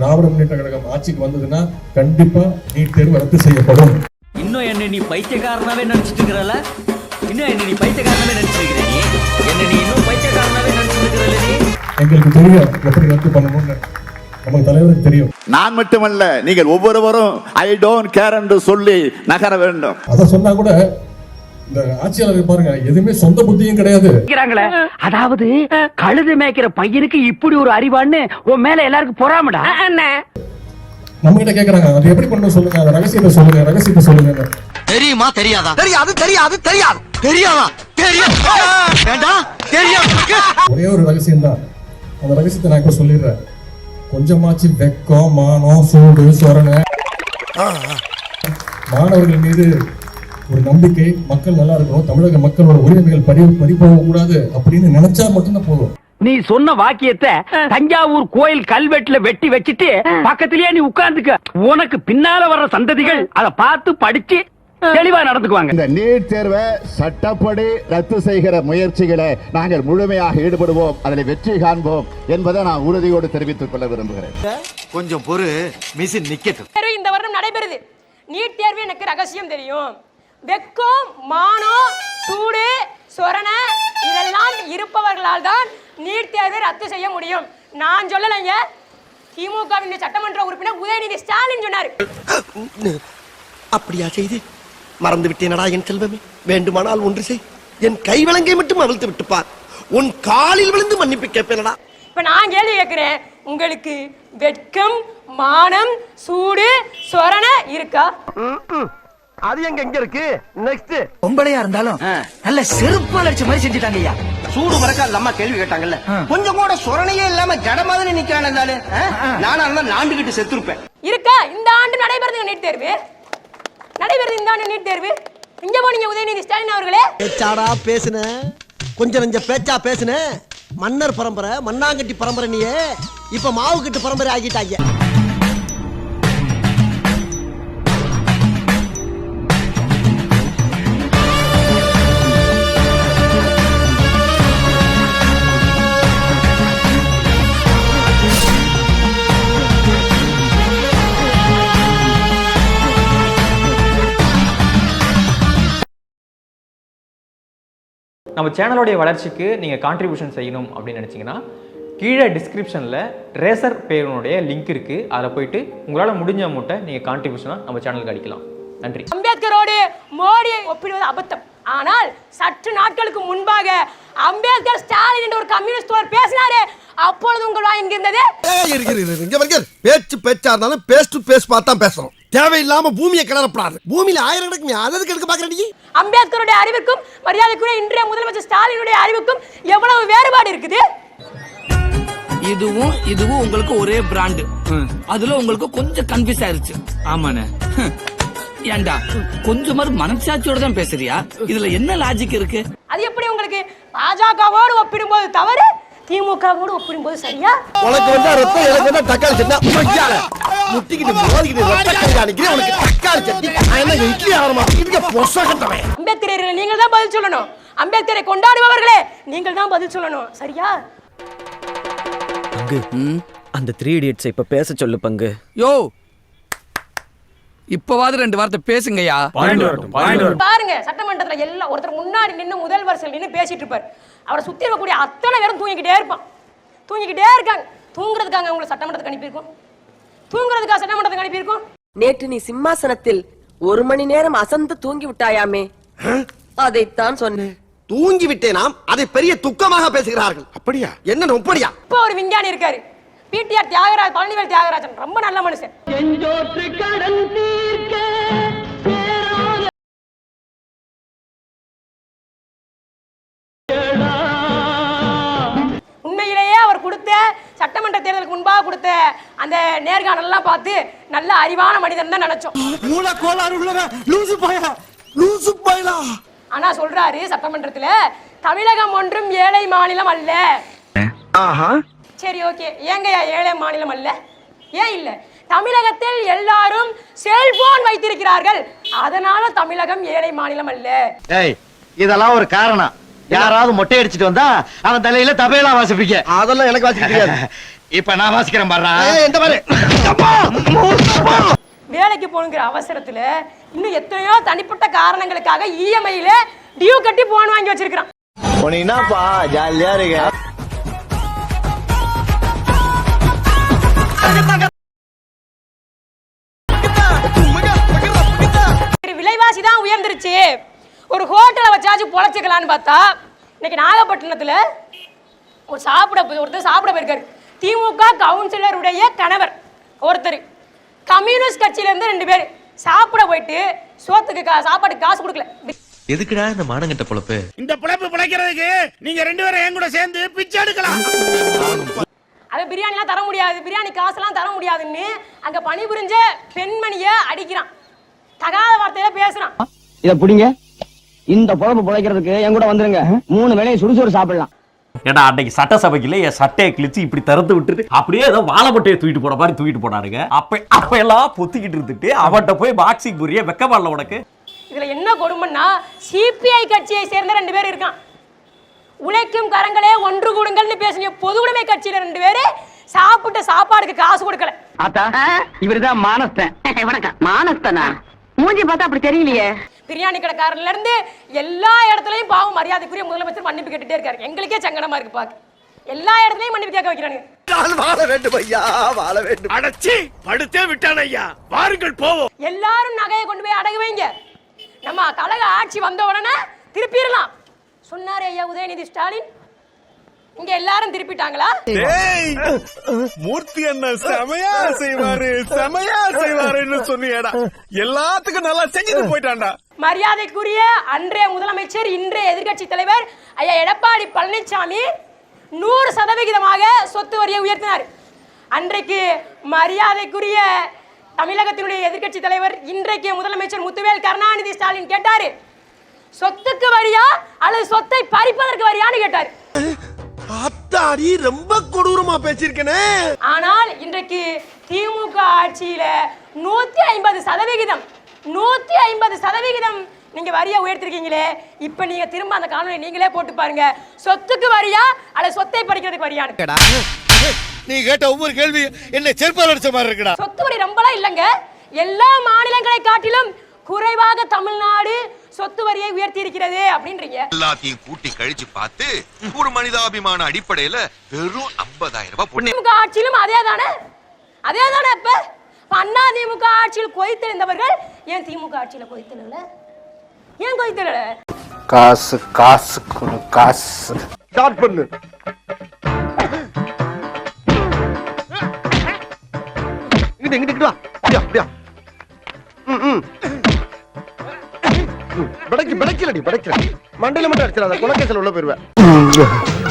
திராவிட முன்னேற்ற கழகம் ஆட்சிக்கு வந்ததுன்னா கண்டிப்பா நீட் தேர்வு ரத்து செய்யப்படும். இன்னும் என்ன நீ பைத்தியக்காரனாவே நினைச்சிட்டு இருக்கிறல இன்னும் என்ன நீ பைத்தியக்காரனாவே நினைச்சிட்டு இருக்கிற நீ? என்ன நீ இன்னும் பைத்தியக்காரனாவே நினைச்சிட்டு இருக்கிறல நீ? எங்களுக்கு தெரியும் எப்படி ரத்து பண்ணணும்னு. நமக்கு தலைவருக்கு தெரியும். நான் மட்டுமல்ல நீங்கள் ஒவ்வொருவரும் ஐ டோன்ட் கேர் என்று சொல்லி நகர வேண்டும். அதை சொன்னா கூட இந்த ஆட்சியாளருக்கு பாருங்க எதுவுமே சொந்த புத்தியும் கிடையாது. அதாவது கழுது மேய்க்கிற பையனுக்கு இப்படி ஒரு அறிவான்னு உன் மேல எல்லாருக்கும் பொறாமடா? நம்ம கிட்ட கேக்குறாங்க. அது எப்படி பண்ணணும் சொல்லுங்க. அந்த ரகசியத்தை சொல்லுங்க ரகசியத்தை சொல்லுங்க. தெரியுமா தெரியாதா? தெரியாது தெரியாது தெரியாது. தெரியாதா? தெரியும் வேண்டாம் தெரியும் ஒரே ஒரு ரகசியம் தான் அந்த ரகசியத்தை நான் இப்ப சொல்லிடுறேன். கொஞ்சமாச்சு வெக்கம் மானம் சூடு சொரணை. மாணவர்கள் மீது ஒரு நம்பிக்கை மக்கள் நல்லா இருக்கணும் தமிழக மக்களோட உரிமைகள் பறி பறி கூடாது அப்படின்னு நினைச்சா மட்டும்தான் போதும். நீ சொன்ன வாக்கியத்தை தஞ்சாவூர் கோயில் கல்வெட்டுல வெட்டி வச்சிட்டு பக்கத்திலேயே நீ உட்கார்ந்துக்க. உனக்கு பின்னால வர்ற சந்ததிகள் அதை பார்த்து படிச்சு தெளிவா நடந்துக்குவாங்க. இந்த நீட் தேர்வை சட்டப்படி ரத்து செய்கிற முயற்சிகளை நாங்கள் முழுமையாக ஈடுபடுவோம் அதில் வெற்றி காண்போம் என்பதை நான் உறுதியோடு தெரிவித்துக் கொள்ள விரும்புகிறேன். கொஞ்சம் பொறு மிஷின் நிக்கட்டும். இந்த வருடம் நடைபெறுது. நீட் தேர்வு எனக்கு ரகசியம் தெரியும். வெக்கம் மானம் சூடு சொரணை இதெல்லாம் இருப்பவர்களால் தான் நீட் தேர்வை ரத்து செய்ய முடியும். நான் சொல்லலைங்க. திமுகவின் சட்டமன்ற உறுப்பினர் உதயநிதி ஸ்டாலின் சொன்னார். அப்படியா செய்து? மறந்து விட்டேனடா என் செல்வமே. வேண்டுமானால் ஒன்று செய். என் கை விலங்கை மட்டும் அவிழ்த்து விட்டு பார் உன் காலில் விழுந்து மன்னிப்பு கேட்பேனடா. இப்ப நான் கேள்வி கேட்கிறேன். உங்களுக்கு வெட்கம் மானம் சூடு சொரணை இருக்கா? அது எங்க எங்க இருக்கு? நெக்ஸ்ட் பொம்பளையா இருந்தாலும் நல்ல செருப்பு அடிச்ச மாதிரி செஞ்சுட்டாங்க ஐயா. சூடு வரக்கா அம்மா கேள்வி கேட்டாங்கல்ல. கொஞ்சம் கூட சொரணையே இல்லாம ஜட மாதிரி நிக்கிறான் இருந்தாலு நானா இருந்தா நாண்டுகிட்டு செத்துருப்பேன். இருக்கா? இந்த ஆண்டு நடைபெறுதுங்க நீட் தேர்வு. நடைபெறுது இந்த ஆண்டு நீட் தேர்வு. இங்க போனீங்க உதயநிதி ஸ்டாலின் அவர்களே. பேச்சாடா பேசுன. கொஞ்சம் நெஞ்ச பேச்சா பேசுன. மன்னர் பரம்பரை மண்ணாங்கட்டி பரம்பரை நீயே. இப்ப மாவு கட்டு பரம்பரை ஆகிட்டாங்க நம்ம சேனலோடைய வளர்ச்சிக்கு நீங்கள் கான்ட்ரிபியூஷன் செய்யணும் அப்படின்னு நினச்சிங்கன்னா கீழே டிஸ்கிரிப்ஷனில் ரேசர் பேருனுடைய லிங்க் இருக்குது அதில் போயிட்டு உங்களால் முடிஞ்ச அமௌண்ட்டை நீங்கள் கான்ட்ரிபியூஷனாக நம்ம சேனலுக்கு அடிக்கலாம் நன்றி. அம்பேத்கரோடு மோடியை ஒப்பிடுவது அபத்தம். ஆனால் சற்று நாட்களுக்கு முன்பாக அம்பேத்கர் ஸ்டாலின் என்ற ஒரு கம்யூனிஸ்ட் தோழர் பேசினாரே அப்பொழுது உங்கள் இங்க வருங்க பேச்சு பேச்சா இருந்தாலும் பேஸ் டு பேஸ் பார்த்தா பேசணும். தேவையில்லாம பூமியை கிளறப்படாது. பூமியில ஆயிரம் கிடக்குமே அதற்கு எடுக்க பாக்குற நீ? அம்பேத்கருடைய அறிவுக்கும் மரியாதைக்குரிய இன்றைய முதலமைச்சர் ஸ்டாலினுடைய அறிவுக்கும் எவ்வளவு வேறுபாடு இருக்குது? இதுவும் இதுவும் உங்களுக்கு ஒரே பிராண்டு. அதுல உங்களுக்கு கொஞ்சம் கன்ஃபியூஸ் ஆயிருச்சு. ஆமாண்ணே. ஏண்டா கொஞ்சமாவது மனசாட்சியோட தான் பேசுறியா? இதுல என்ன லாஜிக் இருக்கு? அது எப்படி உங்களுக்கு பாஜகவோடு ஒப்பிடும்போது தவறு திமுகவோடு ஒப்பிடும்போது சரியா? உனக்கு வந்தா ரத்தம் எனக்கு வந்தா தக்காளி முட்டிக்கிட்டு மோதிக்கிட்டு ரத்த கண்காணிக்கிறேன் உனக்கு தக்காளி சட்னி நான் என்ன இட்லி ஆரமா இதுக்கு பொச கட்டவன் அம்பேத்கரை நீங்கள் தான் பதில் சொல்லணும் அம்பேத்கரை கொண்டாடுபவர்களே நீங்கள் தான் பதில் சொல்லணும் சரியா அந்த த்ரீ இடியட்ஸ் இப்ப பேச சொல்லு பங்கு யோ இப்பவாது ரெண்டு வார்த்தை பேசுங்கய்யா பாருங்க சட்டமன்றத்துல எல்லாம் ஒருத்தர் முன்னாடி நின்னு முதல் வரிசையில் நின்னு பேசிட்டு இருப்பார் அவரை சுத்தி இருக்கக்கூடிய அத்தனை பேரும் தூங்கிக்கிட்டே இருப்பான் தூங்கிக்கிட்டே இருக்காங்க தூங்குறதுக்காக உங்களை சட்டமன்றத்துக்கு அனுப்பியிருக்கோம் தூங்குறதுக்காக சட்டமன்றத்துக்கு அனுப்பியிருக்கோம். நேற்று நீ சிம்மாசனத்தில் ஒரு மணி நேரம் அசந்து தூங்கி விட்டாயாமே. அதைத்தான் சொன்னேன். தூங்கி விட்டேனாம் அதை பெரிய துக்கமாக பேசுகிறார்கள். அப்படியா? என்ன அப்படியா இப்போ ஒரு விஞ்ஞானி இருக்காரு. பிடிஆர் தியாகராஜ் பழனிவேல் தியாகராஜன் ரொம்ப நல்ல மனுஷன். அந்த நேர்காணல்லாம் பார்த்து நல்ல அறிவான மனிதன் தான் நினைச்சோம். மூல கோளாறு உள்ளவ லூசு பாயா லூசு பாயலா. ஆனா சொல்றாரு சட்டமன்றத்துல தமிழகம் ஒன்றும் ஏழை மாநிலம் அல்ல. சரி ஓகே. ஏங்கய்யா ஏழை மாநிலம் அல்ல? ஏன் இல்ல? தமிழகத்தில் எல்லாரும் செல்போன் வைத்திருக்கிறார்கள். அதனால தமிழகம் ஏழை மாநிலம் அல்ல. ஏய் இதெல்லாம் ஒரு காரணம். யாராவது மொட்டை அடிச்சிட்டு வந்தா அவன் தலையில தபையெல்லாம் வாசிப்பீங்க அதெல்லாம் எனக்கு வாசிக்க தெரியாது. இப்ப நான் வாசிக்கிறேன் பாரு. எந்த பாரு வேலைக்கு போகணுங்கிற அவசரத்துல இன்னும் எத்தனையோ தனிப்பட்ட காரணங்களுக்காக E இஎம்ஐல டியூ கட்டி போன் வாங்கி வச்சிருக்கான் உனக்கு என்னப்பா ஜாலியா இருக்க? விலைவாசி தான் உயர்ந்துருச்சு. ஒரு ஹோட்டலை வச்சாச்சும் பொழைச்சிக்கலான்னு பார்த்தா இன்னைக்கு நாகப்பட்டினத்துல ஒரு சாப்பிட ஒருத்தர் சாப்பிட போயிருக்காரு. திமுக கவுன்சிலருடைய கணவர் ஒருத்தர். கம்யூனிஸ்ட் கட்சியில இருந்து ரெண்டு பேர். சாப்பிட போயிட்டு சோத்துக்கு கா- சாப்பாட்டுக்கு காசு கொடுக்கல. எதுக்குடா இந்த மானங்கட்ட பொழப்பு? இந்த பிழைப்பு பிழைக்கிறதுக்கு நீங்க ரெண்டு பேரும் என் கூட சேர்ந்து பிச்சை எடுக்கலாம். அது பிரியாணிலாம் தர முடியாது. பிரியாணி காசுலாம் தர முடியாதுன்னு அங்க பணிபுரிஞ்ச பெண்மணிய அடிக்கிறான். தகாத வார்த்தையில பேசுறான். இத புடிங்க. இந்த பொழப்பு பொழைக்கிறதுக்கு என் கூட வந்துருங்க. மூணு வேளையும் சுடுசோறு சாப்பிடலாம். ஏடா அன்னைக்கு சட்டசபைக்குள்ள என் சட்டையை கிழிச்சு இப்படி திறந்து விட்டுட்டு அப்படியே ஏதோ வாழைப்பட்டையை தூக்கிட்டு போற மாதிரி தூக்கிட்டு போனாருங்க அப்ப அப்ப எல்லாம் பொத்திக்கிட்டு இருந்துட்டு அவன்கிட்ட போய் பாக்ஸிங் புரிய வெக்கமாடல உனக்கு? இதுல என்ன கொடுமைன்னா சிபிஐ கட்சியை சேர்ந்த ரெண்டு பேர் இருக்கான். உழைக்கும் கரங்களே ஒன்று கூடுங்கள்னு பேசின பொது உடைமை கட்சியில ரெண்டு பேரு சாப்பிட்ட சாப்பாடுக்கு காசு கொடுக்கல. ஆத்தா இவருதான் மானஸ்தன். வணக்கம். மானஸ்தனா? மூஞ்சி பார்த்தா அப்படி தெரியலையே. பிரியாணி கடைக்காரன்ல இருந்து எல்லா இடத்துலயும் பாவம் மரியாதைக்குரிய முதலமைச்சர் மன்னிப்பு கேட்டுட்டே இருக்காரு. எங்களுக்கே சங்கடமா இருக்கு பாக்க. எல்லா இடத்துலயும் மன்னிப்பு கேட்க வைக்கிறாங்க வாழ வேண்டும் ஐயா வாழ வேண்டும். அடச்சி படுத்தே விட்டான் ஐயா. வாருங்கள் போவோம். எல்லாரும் நகையை கொண்டு போய் அடகு வைங்க. நம்ம கழக ஆட்சி வந்த உடனே திருப்பிடலாம். சொன்னாரு ஐயா உதயநிதி ஸ்டாலின். இங்க எல்லாரும் திருப்பிட்டாங்களா? மூர்த்தி என்ன செமையா செய்வாரு செமையா செய்வாருன்னு சொன்னியடா. எல்லாத்துக்கும் நல்லா செஞ்சுட்டு போயிட்டான்டா. மரியாதைக்குரிய அன்றைய முதலமைச்சர் இன்றைய எதிர்க்கட்சி தலைவர் ஐயா எடப்பாடி பழனிசாமி நூறு சதவிகிதமாக சொத்து வரியை உயர்த்தினார். அன்றைக்கு மரியாதைக்குரிய தமிழகத்தினுடைய எதிர்க்கட்சி தலைவர் இன்றைக்கு முதலமைச்சர் முத்துவேல் கருணாநிதி ஸ்டாலின் கேட்டாரு சொத்துக்கு வரியா அல்லது சொத்தை பறிப்பதற்கு வரியான்னு கேட்டாரு. அத்தாடி ரொம்ப கொடூரமா பேசியிருக்கனே. ஆனால் இன்றைக்கு திமுக ஆட்சியில நூத்தி ஐம்பது சதவிகிதம் நூத்தி ஐம்பது சதவிகிதம் நீங்க வரியை உயர்த்திருக்கீங்களே. இப்ப நீங்க திரும்ப அந்த காணொலி நீங்களே போட்டு பாருங்க. சொத்துக்கு வரியா அல்லது சொத்தை பறிக்கிறதுக்கு வரியான்னு. நீ கேட்ட ஒவ்வொரு கேள்வி என்ன செருப்பால் அடிச்ச மாதிரி இருக்குடா. சொத்து வரி ரொம்பலாம் இல்லைங்க. எல்லா மாநிலங்களை காட்டிலும் குறைவாக தமிழ்நாடு சொத்து வரியை உயர்த்தி இருக்கிறது அப்படின்றீங்க. எல்லாத்தையும் கூட்டி கழிச்சு பார்த்து ஒரு மனிதாபிமான அடிப்படையில வெறும் 50000 ரூபாய் திமுக ஆட்சியிலும் அதே தானே அதே தானே இப்ப அண்ணா திமுக ஆட்சியில் கொதித்தெழுந்தவர்கள் ஏன் திமுக ஆட்சியில கொதித்தெழல ஏன் கொதித்தெழல காசு காசு காசு. ஸ்டார்ட் பண்ணு. இங்கிட்டு இங்கிட்டு இங்கிட்டு வா. அப்படியா அப்படியா. ம் ம். படைக்கு படைக்கலடி படைக்கல மண்டையில மட்டும் அடிச்சிடாத குலக்கேசல் உள்ள போயிருவேன்